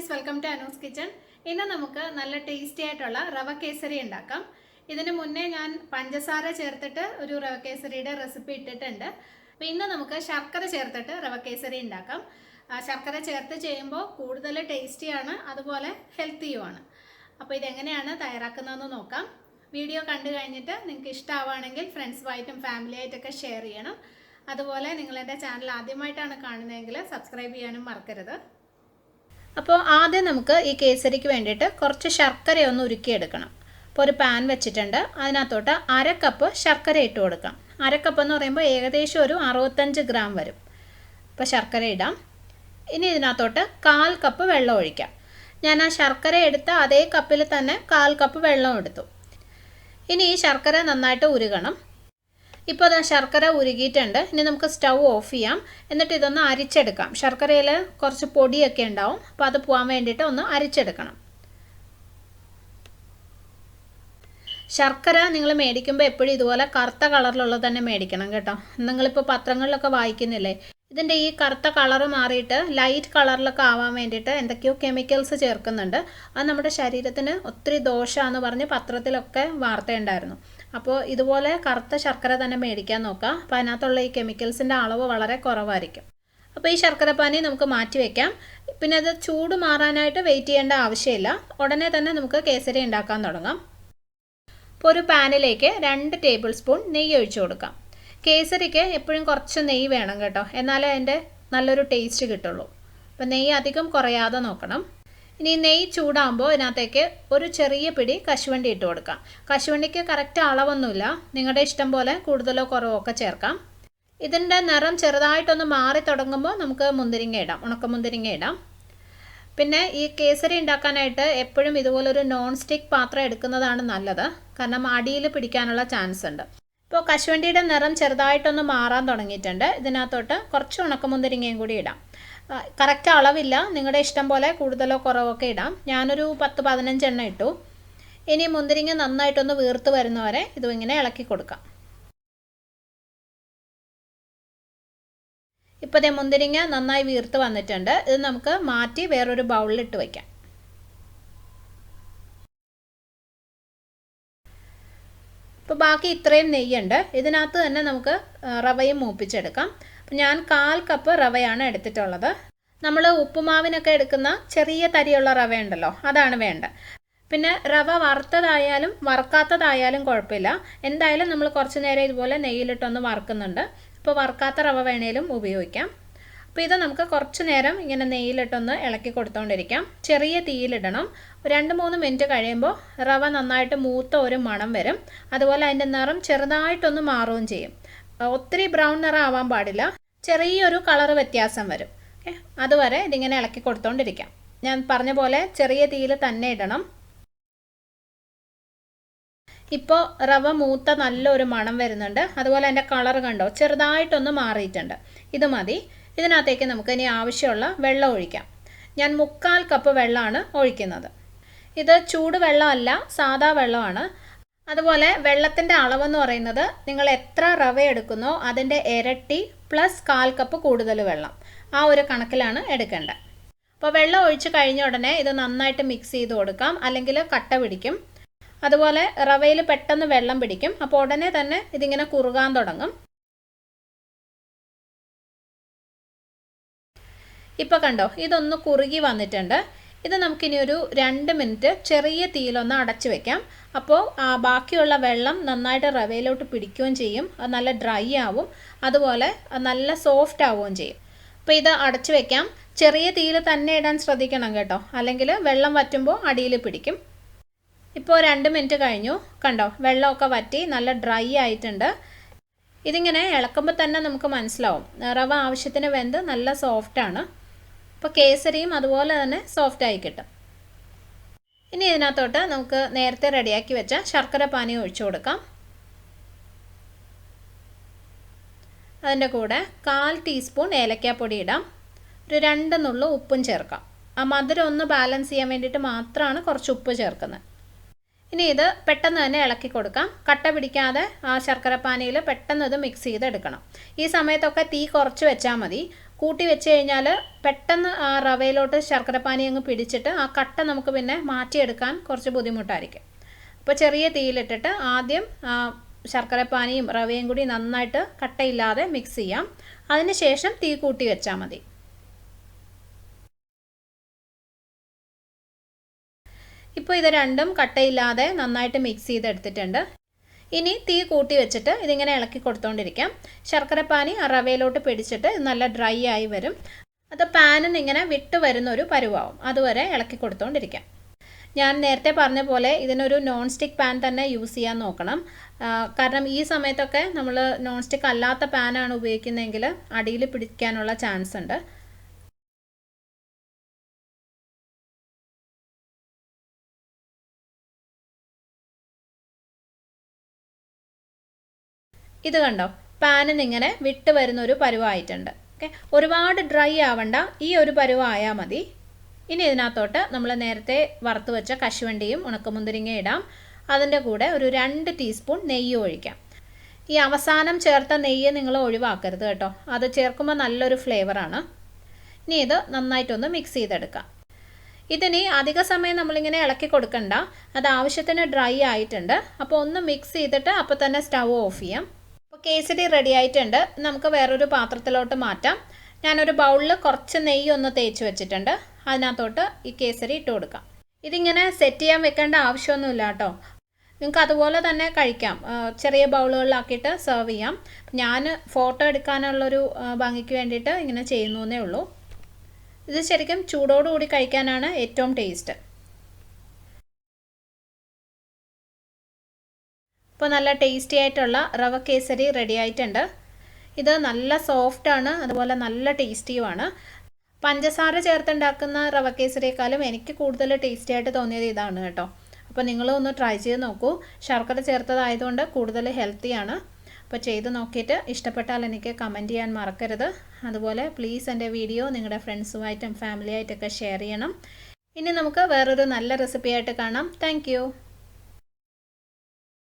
Friends welcome to Anu's kitchen ഇന്ന് നമുക്ക് നല്ല ടേസ്റ്റി ആയിട്ടുള്ള റവ കേസരി ഉണ്ടാക്കാം. ഇതിന് മുന്നേ ഞാൻ പഞ്ചസാര ചേർത്തിട്ട് ഒരു റവ കേസരിയുടെ റെസിപ്പി ഇട്ടിട്ടുണ്ട്. അപ്പോൾ ഇന്ന് നമുക്ക് ശർക്കര ചേർത്തിട്ട് റവ കേസരി ഉണ്ടാക്കാം. ശർക്കര ചേർത്ത് ചെയ്യുമ്പോൾ കൂടുതൽ ടേസ്റ്റിയാണ് അതുപോലെ ഹെൽത്തിയുമാണ് അപ്പോൾ ഇതെങ്ങനെയാണ് തയ്യാറാക്കുന്നതെന്ന് നോക്കാം. വീഡിയോ കണ്ടു കഴിഞ്ഞിട്ട് നിങ്ങൾക്ക് ഇഷ്ടമാവുകയാണെങ്കിൽ ഫ്രണ്ട്സുമായിട്ടും ഫാമിലി ആയിട്ടൊക്കെ ഷെയർ ചെയ്യണം. അതുപോലെ നിങ്ങളെന്റെ ചാനൽ ആദ്യമായിട്ടാണ് കാണുന്നതെങ്കിൽ സബ്സ്ക്രൈബ് ചെയ്യാനും മറക്കരുത്. അപ്പോൾ ആദ്യം നമുക്ക് ഈ കേസരിക്ക് വേണ്ടിയിട്ട് കുറച്ച് ശർക്കര ഒന്ന് ഉരുക്കിയെടുക്കണം. അപ്പോൾ ഒരു പാൻ വെച്ചിട്ടുണ്ട്. അതിനകത്തോട്ട് അര കപ്പ് ശർക്കര ഇട്ട് കൊടുക്കാം. അര കപ്പ് എന്ന് പറയുമ്പോൾ ഏകദേശം ഒരു അറുപത്തഞ്ച് ഗ്രാം വരും. അപ്പോൾ ശർക്കര ഇടാം. ഇനി ഇതിനകത്തോട്ട് കാൽ കപ്പ് വെള്ളം ഒഴിക്കാം. ഞാൻ ആ ശർക്കര എടുത്ത അതേ കപ്പിൽ തന്നെ കാൽ കപ്പ് വെള്ളം എടുത്തു. ഇനി ഈ ശർക്കര നന്നായിട്ട് ഉരുകണം. ഇപ്പോൾ അത് ശർക്കര ഉരുകിയിട്ടുണ്ട്. ഇനി നമുക്ക് സ്റ്റൗ ഓഫ് ചെയ്യാം. എന്നിട്ട് ഇതൊന്ന് അരിച്ചെടുക്കാം. ശർക്കരയിൽ കുറച്ച് പൊടിയൊക്കെ ഉണ്ടാവും. അപ്പോൾ അത് പോകാൻ വേണ്ടിയിട്ട് ഒന്ന് അരിച്ചെടുക്കണം. ശർക്കര നിങ്ങൾ മേടിക്കുമ്പോൾ എപ്പോഴും ഇതുപോലെ കറുത്ത കളറിലുള്ളത് തന്നെ മേടിക്കണം കേട്ടോ. നിങ്ങളിപ്പോൾ പത്രങ്ങളിലൊക്കെ വായിക്കുന്നില്ലേ? ഇതിന്റെ ഈ കറുത്ത കളർ മാറിയിട്ട് ലൈറ്റ് കളറിലൊക്കെ ആവാൻ വേണ്ടിയിട്ട് എന്തൊക്കെയോ കെമിക്കൽസ് ചേർക്കുന്നുണ്ട്. അത് നമ്മുടെ ശരീരത്തിന് ഒത്തിരി ദോഷമാണെന്ന് പറഞ്ഞ് പത്രത്തിലൊക്കെ വാർത്തയുണ്ടായിരുന്നു. അപ്പോൾ ഇതുപോലെ കറുത്ത ശർക്കര തന്നെ മേടിക്കാൻ നോക്കുക അപ്പോൾ അതിനകത്തുള്ള ഈ കെമിക്കൽസിന്റെ അളവ് വളരെ കുറവായിരിക്കും. അപ്പോൾ ഈ ശർക്കരപ്പാനി നമുക്ക് മാറ്റി വയ്ക്കാം പിന്നെ അത് ചൂട് മാറാനായിട്ട് വെയിറ്റ് ചെയ്യേണ്ട ആവശ്യമില്ല. ഉടനെ തന്നെ നമുക്ക് കേസരി ഉണ്ടാക്കാൻ തുടങ്ങാം. അപ്പോൾ ഒരു പാനിലേക്ക് രണ്ട് ടേബിൾ സ്പൂൺ നെയ്യ് ഒഴിച്ചു കൊടുക്കാം. കേസരിക്ക് എപ്പോഴും കുറച്ച് നെയ്യ് വേണം കേട്ടോ. എന്നാലേ അതിന്റെ നല്ലൊരു ടേസ്റ്റ് കിട്ടുള്ളൂ. അപ്പോൾ നെയ്യ് അധികം കുറയാതെ നോക്കണം. ഇനി നെയ്യ് ചൂടാകുമ്പോൾ ഇതിനകത്തേക്ക് ഒരു ചെറിയ പിടി കശുവണ്ടി ഇട്ട് കൊടുക്കാം. കശുവണ്ടിക്ക് കറക്റ്റ് അളവൊന്നുമില്ല. നിങ്ങളുടെ ഇഷ്ടം പോലെ കൂടുതലോ കുറവോ ഒക്കെ ചേർക്കാം. ഇതിന്റെ നിറം ചെറുതായിട്ടൊന്ന് മാറി തുടങ്ങുമ്പോൾ നമുക്ക് മുന്തിരിങ്ങ ഇടാം. ഉണക്ക മുന്തിരിങ്ങ ഇടാം. പിന്നെ ഈ കേസരി ഉണ്ടാക്കാനായിട്ട് എപ്പോഴും ഇതുപോലൊരു നോൺ സ്റ്റിക്ക് പാത്രം എടുക്കുന്നതാണ് നല്ലത്. കാരണം അടിയിൽ പിടിക്കാനുള്ള ചാൻസ് ഉണ്ട്. ഇപ്പോൾ കശുവണ്ടിയുടെ നിറം ചെറുതായിട്ടൊന്ന് മാറാൻ തുടങ്ങിയിട്ടുണ്ട്. ഇതിനകത്തോട്ട് കുറച്ച് ഉണക്കമുന്തിരിങ്ങയും കൂടി ഇടാം. കറക്റ്റ് അളവില്ല. നിങ്ങളുടെ ഇഷ്ടം പോലെ കൂടുതലോ കുറവോ ഒക്കെ ഇടാം. ഞാനൊരു പത്ത് പതിനഞ്ചെണ്ണം ഇട്ടു. ഇനി മുന്തിരിങ്ങ നന്നായിട്ടൊന്ന് വീർത്ത് വരുന്നവരെ ഇതും ഇങ്ങനെ ഇളക്കി കൊടുക്കാം. ഇപ്പോൾ ദേ മുന്തിരിങ്ങ നന്നായി വീർത്ത് വന്നിട്ടുണ്ട്. ഇത് നമുക്ക് മാറ്റി വേറൊരു ബൗളിലിട്ട് വയ്ക്കാം ഇപ്പോൾ ബാക്കി ഇത്രയും നെയ്യുണ്ട്. ഇതിനകത്ത് തന്നെ നമുക്ക് റവയും മൂപ്പിച്ചെടുക്കാം. അപ്പം ഞാൻ കാൽ കപ്പ് റവയാണ് എടുത്തിട്ടുള്ളത്. നമ്മൾ ഉപ്പുമാവിനൊക്കെ എടുക്കുന്ന ചെറിയ തരിയുള്ള റവ ഉണ്ടല്ലോ അതാണ് വേണ്ടത്. പിന്നെ റവ വറുത്തതായാലും വറുക്കാത്തതായാലും കുഴപ്പമില്ല. എന്തായാലും നമ്മൾ കുറച്ച് നേരം ഇതുപോലെ നെയ്യിലിട്ടൊന്ന് വറുക്കുന്നുണ്ട്. ഇപ്പോൾ വറുക്കാത്ത റവ വേണേലും ഉപയോഗിക്കാം. അപ്പോൾ ഇത് നമുക്ക് കുറച്ച് നേരം ഇങ്ങനെ നെയ്യിലിട്ടൊന്ന് ഇളക്കി കൊടുത്തുകൊണ്ടിരിക്കാം ചെറിയ തീയിലിടണം. രണ്ട് മൂന്ന് മിനിറ്റ് കഴിയുമ്പോൾ റവ നന്നായിട്ട് മൂത്ത ഒരു മണം വരും. അതുപോലെ അതിന്റെ നിറം ചെറുതായിട്ടൊന്ന് മാറുകയും ചെയ്യും. ഒത്തിരി ബ്രൗൺ നിറം ആവാൻ പാടില്ല. ചെറിയൊരു കളർ വ്യത്യാസം വരും. ഓക്കെ? അതുവരെ ഇതിങ്ങനെ ഇളക്കി കൊടുത്തുകൊണ്ടിരിക്കാം ഞാൻ പറഞ്ഞ പോലെ ചെറിയ തീയിൽ തന്നെ ഇടണം. ഇപ്പോൾ റവ മൂത്ത നല്ലൊരു മണം വരുന്നുണ്ട്. അതുപോലെ അതിന്റെ കളർ കണ്ടോ? ചെറുതായിട്ടൊന്ന് മാറിയിട്ടുണ്ട്. ഇത് മതി. ഇതിനകത്തേക്ക് നമുക്ക് ഇനി ആവശ്യമുള്ള വെള്ളം ഒഴിക്കാം. ഞാൻ മുക്കാൽ കപ്പ് വെള്ളമാണ് ഒഴിക്കുന്നത്. ഇത് ചൂട് വെള്ളമല്ല സാദാ വെള്ളമാണ്. അതുപോലെ വെള്ളത്തിന്റെ അളവെന്ന് പറയുന്നത് നിങ്ങൾ എത്ര റവ എടുക്കുന്നോ അതിന്റെ ഇരട്ടി പ്ലസ് കാൽ കപ്പ് കൂടുതൽ വെള്ളം. ആ ഒരു കണക്കിലാണ് എടുക്കേണ്ടത്. അപ്പോൾ വെള്ളം ഒഴിച്ച് കഴിഞ്ഞ ഉടനെ ഇത് നന്നായിട്ട് മിക്സ് ചെയ്ത് കൊടുക്കാം. അല്ലെങ്കിൽ കട്ട പിടിക്കും. അതുപോലെ റവയിൽ പെട്ടെന്ന് വെള്ളം പിടിക്കും. അപ്പോൾ ഉടനെ തന്നെ ഇതിങ്ങനെ കുറുകാൻ തുടങ്ങും. ഇപ്പോൾ കണ്ടോ ഇതൊന്ന് കുറുകി വന്നിട്ടുണ്ട്. ഇത് നമുക്കിനി ഒരു രണ്ട് മിനിറ്റ് ചെറിയ തീയിലൊന്ന് അടച്ചു വെക്കാം. അപ്പോൾ ബാക്കിയുള്ള വെള്ളം നന്നായിട്ട് റവയിലോട്ട് പിടിക്കുകയും ചെയ്യും. അത് നല്ല ഡ്രൈ ആവും. അതുപോലെ നല്ല സോഫ്റ്റ് ആവുകയും ചെയ്യും. അപ്പോൾ ഇത് അടച്ചു വെക്കാം. ചെറിയ തീയിൽ തന്നെ ഇടാൻ ശ്രദ്ധിക്കണം കേട്ടോ. അല്ലെങ്കിൽ വെള്ളം വറ്റുമ്പോൾ അടിയിൽ പിടിക്കും. ഇപ്പോൾ രണ്ട് മിനിറ്റ് കഴിഞ്ഞു. കണ്ടോ വെള്ളമൊക്കെ വറ്റി നല്ല ഡ്രൈ ആയിട്ടുണ്ട്. ഇതിങ്ങനെ ഇളക്കുമ്പോൾ തന്നെ നമുക്ക് മനസ്സിലാവും. റവ ആവശ്യത്തിന് വെന്ത് നല്ല സോഫ്റ്റാണ് അപ്പോൾ കേസരിയും അതുപോലെ തന്നെ സോഫ്റ്റ് ആയി കിട്ടും. ഇനി ഇതിനകത്തോട്ട് നമുക്ക് നേരത്തെ റെഡിയാക്കി വെച്ച ശർക്കര പാനി ഒഴിച്ചു കൊടുക്കാം. അതിന്റെ കൂടെ കാൽ ടീസ്പൂൺ ഏലക്കാപ്പൊടി ഇടാം. ഒരു രണ്ട് നുള്ളു ഉപ്പും ചേർക്കാം. ആ മധുരം ഒന്ന് ബാലൻസ് ചെയ്യാൻ വേണ്ടിയിട്ട് മാത്രമാണ് കുറച്ച് ഉപ്പ് ചേർക്കുന്നത്. ഇനി ഇത് പെട്ടെന്ന് തന്നെ ഇളക്കി കൊടുക്കാം. കട്ട പിടിക്കാതെ ആ ശർക്കര ശർക്കരപ്പാനിയിൽ പെട്ടെന്ന് ഇത് മിക്സ് ചെയ്തെടുക്കണം. ഈ സമയത്തൊക്കെ തീ കുറച്ച് വെച്ചാൽ മതി. കൂട്ടി വെച്ച് കഴിഞ്ഞാൽ പെട്ടെന്ന് ആ റവയിലോട്ട് ശർക്കരപ്പാനി അങ്ങ് പിടിച്ചിട്ട് ആ കട്ട നമുക്ക് പിന്നെ മാറ്റിയെടുക്കാൻ കുറച്ച് ബുദ്ധിമുട്ടായിരിക്കും. അപ്പോൾ ചെറിയ തീയിലിട്ടിട്ട് ആദ്യം ശർക്കരപ്പാനിയും റവയും കൂടി നന്നായിട്ട് കട്ടയില്ലാതെ മിക്സ് ചെയ്യാം. അതിനുശേഷം തീ കൂട്ടി വെച്ചാൽ മതി. ഇപ്പോൾ ഇത് രണ്ടും കട്ടയില്ലാതെ നന്നായിട്ട് മിക്സ് ചെയ്തെടുത്തിട്ടുണ്ട്. ഇനി തീ കൂട്ടി വെച്ചിട്ട് ഇതിങ്ങനെ ഇളക്കി കൊടുത്തോണ്ടിരിക്കാം. ശർക്കരപ്പാനി റവയിലോട്ട് പിടിച്ചിട്ട് നല്ല ഡ്രൈ ആയി വരും. അത് പാനിൽ ഇങ്ങനെ വിട്ട് വരുന്ന ഒരു പരുവാവും. അതുവരെ ഇളക്കി കൊടുത്തോണ്ടിരിക്കാം. ഞാൻ നേരത്തെ പറഞ്ഞ പോലെ ഇതിനൊരു നോൺ സ്റ്റിക്ക് പാൻ തന്നെ യൂസ് ചെയ്യാൻ നോക്കണം. കാരണം ഈ സമയത്തൊക്കെ നമ്മൾ നോൺ സ്റ്റിക്ക് അല്ലാത്ത പാനാണ് ഉപയോഗിക്കുന്നതെങ്കിൽ അടിയിൽ പിടിക്കാനുള്ള ചാൻസ് ഉണ്ട്. ഇത് കണ്ടോ? പാനിൽ ഇങ്ങനെ വിട്ട് വരുന്ന ഒരു പരുവായിട്ടുണ്ട്. ഓക്കെ? ഒരുപാട് ഡ്രൈ ആവണ്ട. ഈ ഒരു പരുവായാൽ മതി. ഇനി ഇതിനകത്തോട്ട് നമ്മൾ നേരത്തെ വറുത്ത് വെച്ച കശുവണ്ടിയും ഉണക്കമുന്തിരിങ്ങ ഇടാം. അതിന്റെ കൂടെ ഒരു രണ്ട് ടീസ്പൂൺ നെയ്യ് ഒഴിക്കാം. ഈ അവസാനം ചേർത്ത നെയ്യ് നിങ്ങൾ ഒഴിവാക്കരുത് കേട്ടോ. അത് ചേർക്കുമ്പോൾ നല്ലൊരു ഫ്ലേവറാണ്. ഇനി ഇത് നന്നായിട്ടൊന്ന് മിക്സ് ചെയ്തെടുക്കാം. ഇതിന് അധിക സമയം നമ്മളിങ്ങനെ ഇളക്കി കൊടുക്കണ്ട. അത് ആവശ്യത്തിന് ഡ്രൈ ആയിട്ടുണ്ട്. അപ്പോൾ ഒന്ന് മിക്സ് ചെയ്തിട്ട് അപ്പോൾ തന്നെ സ്റ്റൗ ഓഫ് ചെയ്യാം. കേസരി റെഡി ആയിട്ടുണ്ട്. നമുക്ക് വേറൊരു പാത്രത്തിലോട്ട് മാറ്റാം. ഞാനൊരു ബൗളിൽ കുറച്ച് നെയ്യ് ഒന്ന് തേച്ച് വെച്ചിട്ടുണ്ട്. അതിനകത്തോട്ട് ഈ കേസരി ഇട്ട് കൊടുക്കാം. ഇതിങ്ങനെ സെറ്റ് ചെയ്യാൻ വെക്കേണ്ട ആവശ്യമൊന്നുമില്ല കേട്ടോ. നിങ്ങൾക്ക് അതുപോലെ തന്നെ കഴിക്കാം. ചെറിയ ബൗളുകളിലാക്കിയിട്ട് സെർവ് ചെയ്യാം. ഞാൻ ഫോട്ടോ എടുക്കാനുള്ളൊരു ഭംഗിക്ക് വേണ്ടിയിട്ട് ഇങ്ങനെ ചെയ്യുന്നു എന്നേ ഉള്ളൂ. ഇത് ശരിക്കും ചൂടോടുകൂടി കഴിക്കാനാണ് ഏറ്റവും ടേസ്റ്റ് ഇപ്പോൾ നല്ല ടേസ്റ്റി ആയിട്ടുള്ള റവ കേസരി റെഡി ആയിട്ടുണ്ട്. ഇത് നല്ല സോഫ്റ്റാണ് അതുപോലെ നല്ല ടേസ്റ്റിയുമാണ് പഞ്ചസാര ചേർത്തുണ്ടാക്കുന്ന റവ കേസരിയേക്കാളും എനിക്ക് കൂടുതൽ ടേസ്റ്റി ആയിട്ട് തോന്നിയത് ഇതാണ് കേട്ടോ. അപ്പോൾ നിങ്ങളും ഒന്ന് ട്രൈ ചെയ്ത് നോക്കൂ. ശർക്കര ചേർത്തതായതുകൊണ്ട് കൂടുതൽ ഹെൽത്തിയാണ് അപ്പോൾ ചെയ്ത് നോക്കിയിട്ട് ഇഷ്ടപ്പെട്ടാൽ എനിക്ക് കമന്റ് ചെയ്യാൻ മറക്കരുത്. അതുപോലെ പ്ലീസ് എന്റെ വീഡിയോ നിങ്ങളുടെ ഫ്രണ്ട്സുമായിട്ടും ഫാമിലിയായിട്ടൊക്കെ ഷെയർ ചെയ്യണം. ഇനി നമുക്ക് വേറൊരു നല്ല റെസിപ്പി ആയിട്ട് കാണാം. താങ്ക്